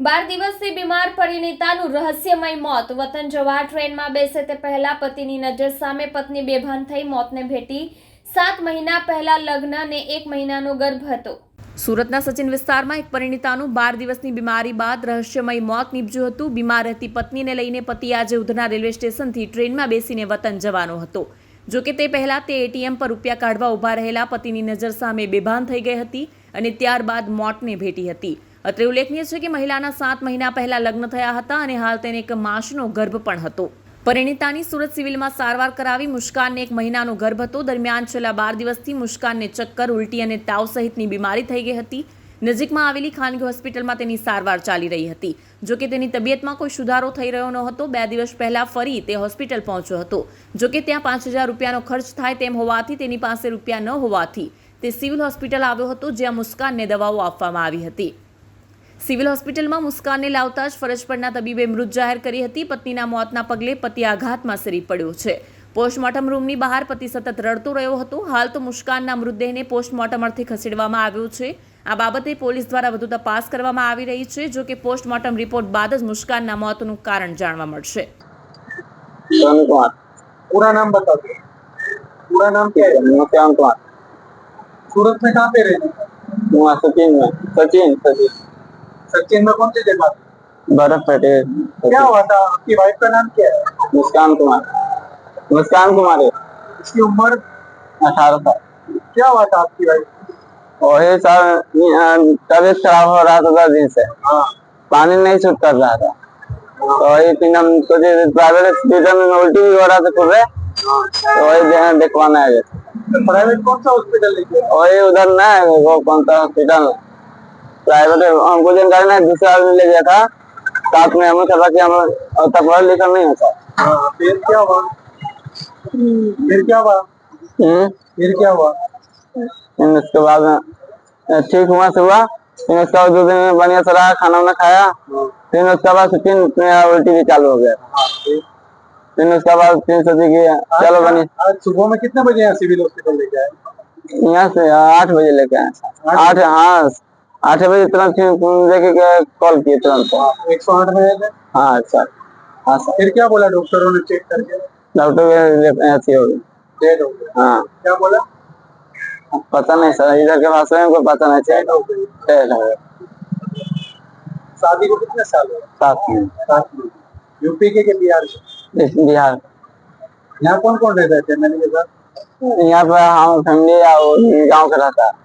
બાર દિવસથી બીમાર પરિણીતાનું રહસ્યમય મોત. વતન જવા ટ્રેનમાં બેસે તે પહેલા પતિની નજર સામે પત્ની બેભાન થઈ મોતને ભેટી સાત મહિના પહેલા લગ્ન અને એક મહિનાનો ગર્ભ હતો. સુરતના સચિન વિસ્તારમાં એક પરિણીતાનું બાર દિવસની બીમારી બાદ રહસ્યમય મોત નીપજ્યું હતું. બીમાર રહેતી પત્નીને લઈને પતિ આજે ઉધના રેલવે સ્ટેશનથી ટ્રેનમાં બેસીને વતન જવાનો હતો. જો કે તે પહેલાં તે એટીએમ પર રૂપિયા કાઢવા ઊભા રહેલા પતિની નજર સામે બેભાન થઈ ગઈ હતી અને ત્યારબાદ મોતને ભેટી હતી. અત્રે ઉલ્લેખનીય છે કે મહિલાના સાત મહિના પહેલા લગ્ન થયા હતા અને હાલ તેને એક માસનો ગર્ભ પણ હતો. પરિણીતાની સુરત સિવિલમાં સારવાર કરાવી મુસ્કાનને એક મહિનાનો ગર્ભ હતો. દરમિયાન છેલ્લા બાર દિવસથી મુસ્કાનને ચક્કર, ઉલટી અને તાવ સહિતની બીમારી થઈ ગઈ હતી. નજીકમાં આવેલી ખાનગી હોસ્પિટલમાં તેની સારવાર ચાલી રહી હતી. જો કે તેની તબિયતમાં કોઈ સુધારો થઈ રહ્યો ન હતો. બે દિવસ પહેલા ફરી તે હોસ્પિટલ પહોંચ્યો હતો. જો કે ત્યાં પાંચ હજાર રૂપિયાનો ખર્ચ થાય તેમ હોવાથી તેની પાસે રૂપિયા ન હોવાથી તે સિવિલ હોસ્પિટલ આવ્યો હતો, જ્યાં મુસ્કાનને દવાઓ આપવામાં આવી હતી. સિવિલ હોસ્પિટલમાં મુસ્કાનને લાવતા જ ફરજ પરના તબીબે મૃત જાહેર કરી હતી પત્નીના મોતના પગલે પતિ આઘાતમાં સરી પડ્યો છે પોસ્ટમોર્ટમ રૂમની બહાર પતિ સતત રડતો રહ્યો હતો હાલ તો મુસ્કાનના મૃતદેહને પોસ્ટમોર્ટમ અર્થે ખસેડવામાં આવ્યો છે આ બાબતે પોલીસ દ્વારા વધુ તપાસ કરવામાં આવી રહી છે જો કે પોસ્ટમોર્ટમ રિપોર્ટ બાદ જ મુસ્કાનના મોતનું કારણ જાણવા મળશે सोनू कुमार पूरा नाम बता दो पूरा नाम क्या है मुस्कान कुमार सूरत में कहाँ पे रहते हैं वहाँ सचिन में सचिन सचिन सचिन में कौन सी जगह पे? बर्फ़ फटे क्या हुआ था? आपकी वाइफ का नाम क्या है? मुस्कान कुमार। मुस्कान कुमार है। इसकी उम्र? अठारह साल। क्या हुआ था आपकी वाइफ वही सर तबीयत खराब हो रहा था दस दिन से। हाँ। पानी नहीं छूट कर रहा था। तो वही फिर हम सोचे प्राइवेट हॉस्पिटल में उल्टी भी हो रहा था खुद से। तो वही दिखवाना है प्राइवेट कौन सा हॉस्पिटल वही उधर ना है वो कौन सा हॉस्पिटल प्राइवेट हमको जानकारी नहीं दूसरा आदमी ले गया था। साथ में हमें कहा कि हम उतना पढ़ा लिखा नहीं होता हाँ फिर क्या हुआ? फिर क्या हुआ? हम्म? फिर क्या हुआ? उसके बाद ठीक हुआ सुबह फिर उसके बाद दो दिन में बढ़िया से रहा खाना वाना खाया। फिर उसके बाद से फिर मेरा उल्टी भी चालू हो गया। हाँ, फिर? फिर उसके बाद फिर सोचे कि चलो बनी। आज सुबह में कितने बजे यहाँ सिविल हॉस्पिटल लेके आए? यहाँ से आठ बजे लेके आए। आठ हाँ आठ बजे तुरंत देखे कॉल किए तुरंत? एक सौ आठ थे? हाँ सर हाँ सर। फिर क्या बोला डॉक्टरों ने चेक करके? डॉक्टर ऐसी हो गई डेड हो हाँ। क्या बोला? पता नहीं सर इधर के भाषा में कोई पता नहीं डेड हो गई। रहा है शादी को कितने साल हुए? साथ में। सात में। यूपी के के बिहार इस बिहार। यहाँ कौन कौन रहता है चेन्नई के साथ यहाँ पे हम फैमिली गाँव का रहता। है